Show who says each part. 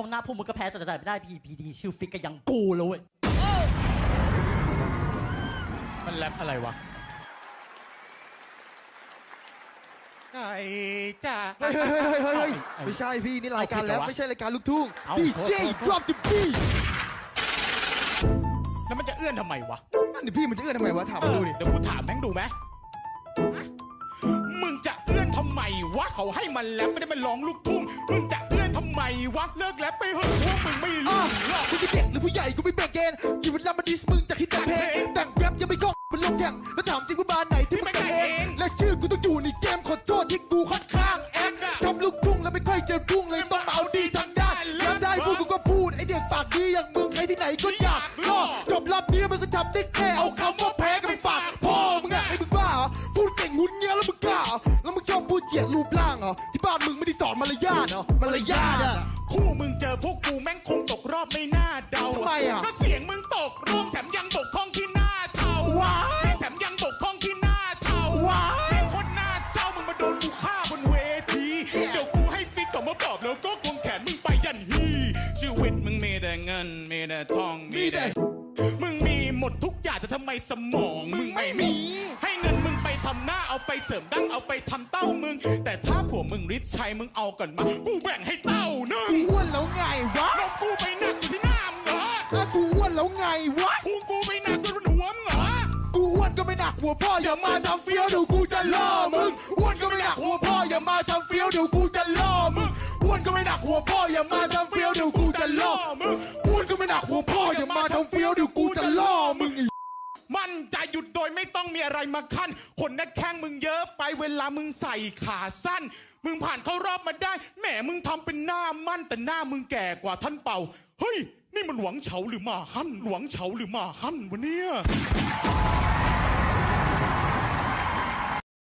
Speaker 1: ตรงหน้าพวกมึงก็แพ้แต่แต่ไม่ได้พีพีดีชื่อฟิกก็ยังกูเลยเว้ย
Speaker 2: มันแรปอะไรวะ
Speaker 3: ไก่จ้า
Speaker 4: เฮ้ยเฮ้ยเฮ้ยเฮ้ยเฮ้ย
Speaker 2: เอา
Speaker 4: ไม่ใช่พี่นี่รายการ
Speaker 2: เอาผิดเหร
Speaker 4: แล้
Speaker 2: อ
Speaker 4: ว
Speaker 2: วะ
Speaker 4: ไม่ใช่รายการลูกทุ่ง
Speaker 2: เอา
Speaker 4: พี่
Speaker 2: โทษ
Speaker 4: เจ
Speaker 2: โทษ
Speaker 4: drop the beat
Speaker 2: แล้วมันจะเอื้อนทำไมวะ
Speaker 4: นั่นดิพี่มันจะเอื้อนทำไมวะถามมาดูดิ
Speaker 2: เดี๋ยวกูถามแม่งดูไหมฮะมึงจะเอื้อนทำไมวะ เขาให้มันแรปไม่ได้มาร้องลูกทุ่ง มึงจะเอื้อนทำไมวะ เลิกแรป ไปเถอะพวกมึงไม่รู้
Speaker 4: อะ
Speaker 2: หรอก
Speaker 4: คุณจะเด็กหรือผู้ใหญ่กูไม่แบ่งเกณฑ์อยู่วันละมาดิสมึงจากฮิตแต่เพลงแต่งแรปยังไม่กล้องมันลงแข่งแล้วถามจริงว่าบ้านไหนที่มันแต่งเองและชื่อกูต้องอยู่ในเกมขอโทษที่กูค่อนข้างแอคทำลูกทุ่งแล้วไม่ค่อยเจอพุ่งเลยต้องมาเอาดีทางด้านแล้วได้พูดกูก็พูดไอเด็กปากดีอย่างมึงใครที่ไหนก็อยากก็จบรอบนี้มันก็ทำได้แค่เอาคำว่าแพ้กันไปฝากพ่อมึงอะไอ้มึงบ้าเหรอพูดเก่งงุนเงี้ยแล้วมึงกล้าเหรอแล้วมึงชอบพูดเหยียดรูปร่างเหรอที่บ้านมึงไม่ได้สอนมารยาทเหรอมารยาทอะ
Speaker 2: คู่มึงเจอพวกกูแม่งคงตกรอบไม่น่าเดา
Speaker 4: ทำไมอะ
Speaker 2: ก็เสียงมึงตกรอบแถมยังบกพร่องที่หน้าเทา
Speaker 4: ว้าย
Speaker 2: แถมยังบกพร่องที่หน้าเทา
Speaker 4: ว้าย
Speaker 2: แม่งคนหน้าเศร้ามึงมาโดนกูฆ่าบนเวทีเดี๋ยวกูให้ฟิกกลับมาตอบแล้วก็ควงแขนมึงไปยันฮีชีวิตมึงมีแต่เงินมีแต่ทองมีแต่มึงมีหมดทุกอย่างแต่ทำไมสมองมึงไม่มี ให้เงินมึงไปทำหน้าเอาไปเสริมดั้งเอาไปทำเต้ามึง แต่ถ้าผัวมึงริดชัยมึงเอากันมากูแบ่งให้เต้า
Speaker 4: อ้วนแล้วไงวะ
Speaker 2: กูกู
Speaker 4: ไป
Speaker 2: หนักอยู่บนหัวมึงเหรอ
Speaker 4: กูอ้วนก็ไม่หนักหัวพ่ออย่ามาทำเฟี้ยวเดี๋ยวกูจะล่อมึง อ้วนก็ไม่หนักหัวพ่ออย่ามาทำเฟี้ยวเดี๋ยวกูจะล่อมึง อ้วนก็ไม่หนักหัวพ่ออย่ามาทำเฟี้ยวเดี๋ยวกูจะล่อมึง อ้วนก็ไม่หนักหัวพ่ออย่ามาทำเฟี้ยวเดี๋ยวกูจะล่อมึงอี
Speaker 2: มันจะหยุดโดยไม่ต้องมีอะไรมาขั้นคนนักแข้งมึงเยอะไปเวลามึงใส่ขาสั้น มึงผ่านเข้ารอบมาได้ แหมมึงทำเป็นหน้ามั่นแต่หน้ามึงแก่กว่าท่านเป่า เฮ้ย นี่มันหวังเฉาหรือมาหั่นหวังเฉาหรือมาหั่นวะเนี่ย